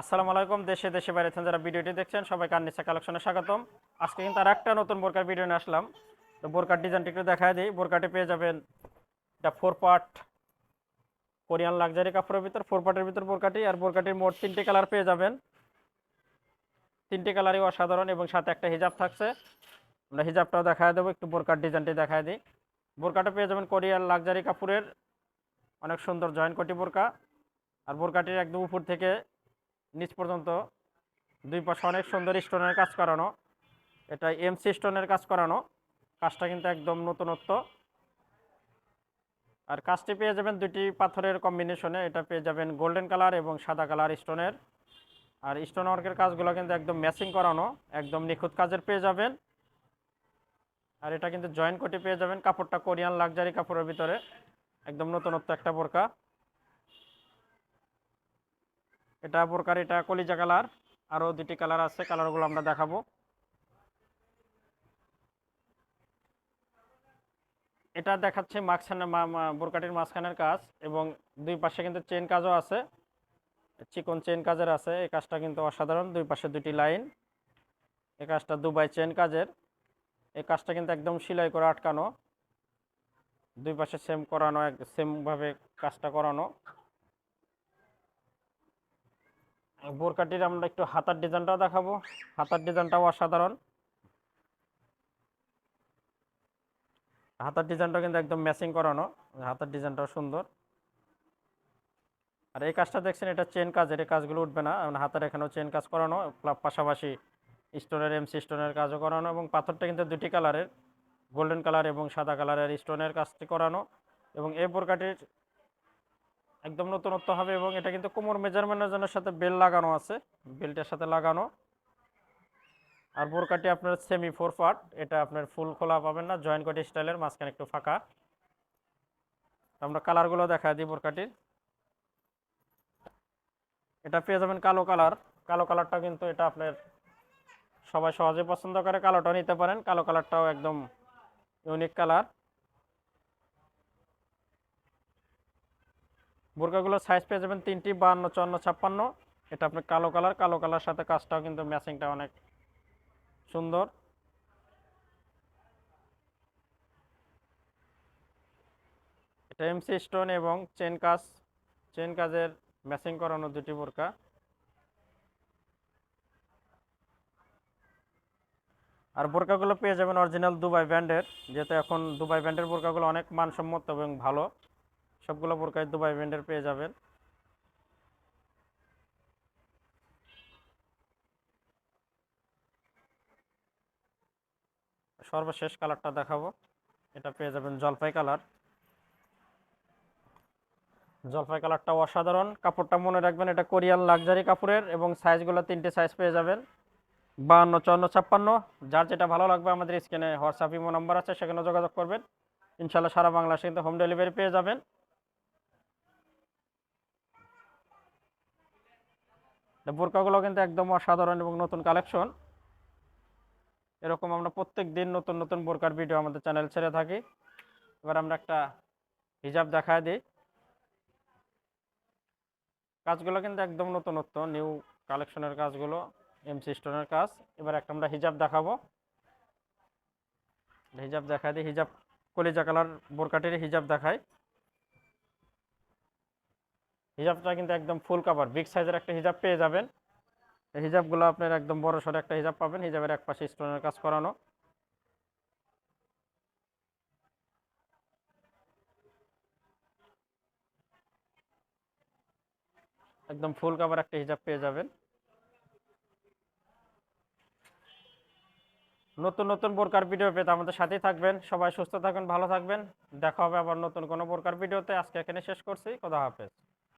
আসসালামু আলাইকুম, দেশে দেশে বাইরে থেকে যারা ভিডিওটি দেখছেন, সবাইকে আননিসা কালেকশনে স্বাগতম। আজকে কিন্তু আর একটা নতুন বোরকার ভিডিও নিয়ে আসলাম। তো বোরকার ডিজাইনটি একটু দেখায় দিই। বোরকাটি পেয়ে যাবেন এটা ফোর পার্ট কোরিয়ান লাক্সারি কাপড়ের ভিতর ফোর পার্টের ভিতর বোরকাটি, আর বোরকাটির মোট তিনটে কালার পেয়ে যাবেন। তিনটে কালারই অসাধারণ এবং সাথে একটা হিজাব থাকছে। আমরা হিজাবটাও দেখায় দেবো, একটু বোরকার ডিজাইনটি দেখায় দিই। বোরকাটা পেয়ে যাবেন কোরিয়ান লাক্সারি কাপড়ের। অনেক সুন্দর জয়েন্ট কোটি বোরকা। আর বোরকাটির একদম উপর থেকে নিচ পর্যন্ত দুই পাশে অনেক সুন্দর স্টোনের কাজ করানো। এটা এমসি স্টোনের কাজ করানো। কাজটা কিন্তু একদম নতুনত্ব। আর কাজটি পেয়ে যাবেন দুটি পাথরের কম্বিনেশনে এটা পেয়ে যাবেন গোল্ডেন কালার এবং সাদা কালার স্টোনের। আর স্টোন ওয়ার্কের কাজগুলো কিন্তু একদম ম্যাচিং করানো। একদম নিখুঁত কাজের পেয়ে যাবেন। আর এটা কিন্তু জয়েন্ট কোটি পেয়ে যাবেন। কাপড়টা কোরিয়ান লাক্সারি কাপড়ের ভিতরে। একদম নতুনত্ব একটা বোরকা। এটা বোরকার, এটা কলিজা কালার। আরও দুটি কালার আছে, কালারগুলো আমরা দেখাবো। এটা দেখাচ্ছে মাঝখানে বোরকাটির মাঝখানের কাজ এবং দুই পাশে কিন্তু চেন কাজও আছে। চিকন চেন কাজের আছে, এই কাজটা কিন্তু অসাধারণ। দুই পাশে দুটি লাইন। এই কাজটা দুবাই চেন কাজের। এই কাজটা কিন্তু একদম সেলাই করে আটকানো। দুই পাশে সেম করানো, এক, সেমভাবে কাজটা করানো। বোরকাটির আমরা একটু হাতার ডিজাইনটাও দেখাবো। হাতার ডিজাইনটাও অসাধারণ। হাতার ডিজাইনটা কিন্তু একদম ম্যাচিং করানো। হাতার ডিজাইনটাও সুন্দর। আর এই কাজটা দেখছেন, এটা চেন কাজের এই কাজগুলো উঠবে না। মানে হাতের এখানেও চেন কাজ করানো পাশাপাশি স্টোনের এমসি স্টোনের কাজও করানো এবং পাথরটা কিন্তু দুটি কালারের গোল্ডেন কালার এবং সাদা কালারের স্টোনের কাজটি করানো। এবং এই বোরকাটির একদম নতুনত্ব হবে এবং এটা কিন্তু কোমর মেজারমেন্টের সাথে বেল লাগানো আছে। বেলটার সাথে লাগানো। আর বোরকাটি আপনার সেমি ফোর পার্ট এটা আপনার ফুল খোলা পাবেন না জয়েন্ট কোটি স্টাইলের মাঝখানে একটু ফাঁকা। আমরা কালারগুলো দেখা দিই বোরকাটির। এটা পেয়ে যাবেন কালো কালার কালো কালারটা কিন্তু এটা আপনার সবাই সহজে পছন্দ করে, কালোটাও নিতে পারেন। কালো কালারটাও একদম ইউনিক কালার বোরকাগুলো সাইজ পেয়ে যাবেন তিনটি বান্ন চুয়ান্ন, ছাপ্পান্ন। এটা আপনার কালো কালার কালো কালার সাথে কাজটাও কিন্তু ম্যাচিংটা অনেক সুন্দর। এটা এমসি স্টোন এবং চেন কাজ চেন কাজের ম্যাচিং করানো দুটি বোরকা। আর বোরকাগুলো পেয়ে যাবেন অরিজিনাল দুবাই ব্র্যান্ডের যেহেতু এখন দুবাই ব্র্যান্ডের বোরকাগুলো অনেক মানসম্মত এবং ভালো। সবগুলো বোরকাই দুবাই ব্র্যান্ডের পেয়ে যাবেন। সর্বশেষ কালারটা দেখাবো। এটা পেয়ে যাবেন জলপাই কালার। জলপাই কালারটা অসাধারণ। কাপড়টা মনে রাখবেন, এটা কোরিয়ান লাক্সারি কাপড়ের এবং সাইজগুলো তিনটে সাইজ পেয়ে যাবেন। বাহান্ন, চুয়ান্ন, ছাপ্পান্ন। যার যেটা ভালো লাগবে আমাদের স্ক্রিনে হোয়াটসঅ্যাপ, ইমো নাম্বার আছে, সেখানে যোগাযোগ করবেন। ইনশাল্লাহ সারা বাংলাদেশে কিন্তু হোম ডেলিভারি পেয়ে যাবেন। বোরকাগুলো কিন্তু একদম অসাধারণ এবং নতুন কালেকশন। এরকম আমরা প্রত্যেক দিন নতুন নতুন বোরকার ভিডিও আমাদের চ্যানেল ছেড়ে থাকি। এবার আমরা একটা হিজাব দেখায় দিই। কাজগুলো কিন্তু একদম নতুনত্ব, নিউ কালেকশনের কাজগুলো এমসি স্টোনের কাজ। এবার একটা আমরা হিজাব দেখাবো। হিজাব দেখায় দিই, হিজাব কলিজা কালার বোরকাটির হিজাব দেখায়। হিজাবটা কিন্তু একদম ফুল কাভার বিগ সাইজের একটা হিজাব পেয়ে যাবেন। এই হিজাবগুলো আপনার একদম বড় সড়ো একটা হিজাব পাবেন, হিজাবের এক পাশে স্টোনের কাজ করানো। একদম ফুল কাভার একটা হিজাব পেয়ে যাবেন। নতুন নতুন বোরকার ভিডিও পেতে আমাদের সাথেই থাকবেন। সবাই সুস্থ থাকবেন ভালো থাকবেন। দেখা হবে আবার নতুন কোনো বোরকার ভিডিওতে আজকে এখানে শেষ করছি। খোদা হাফেজ।